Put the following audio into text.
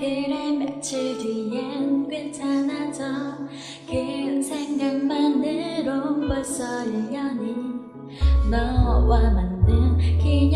그래 며칠 뒤엔 괜찮아져. 그 생각만으로 벌써 1년이 너와 만든 긴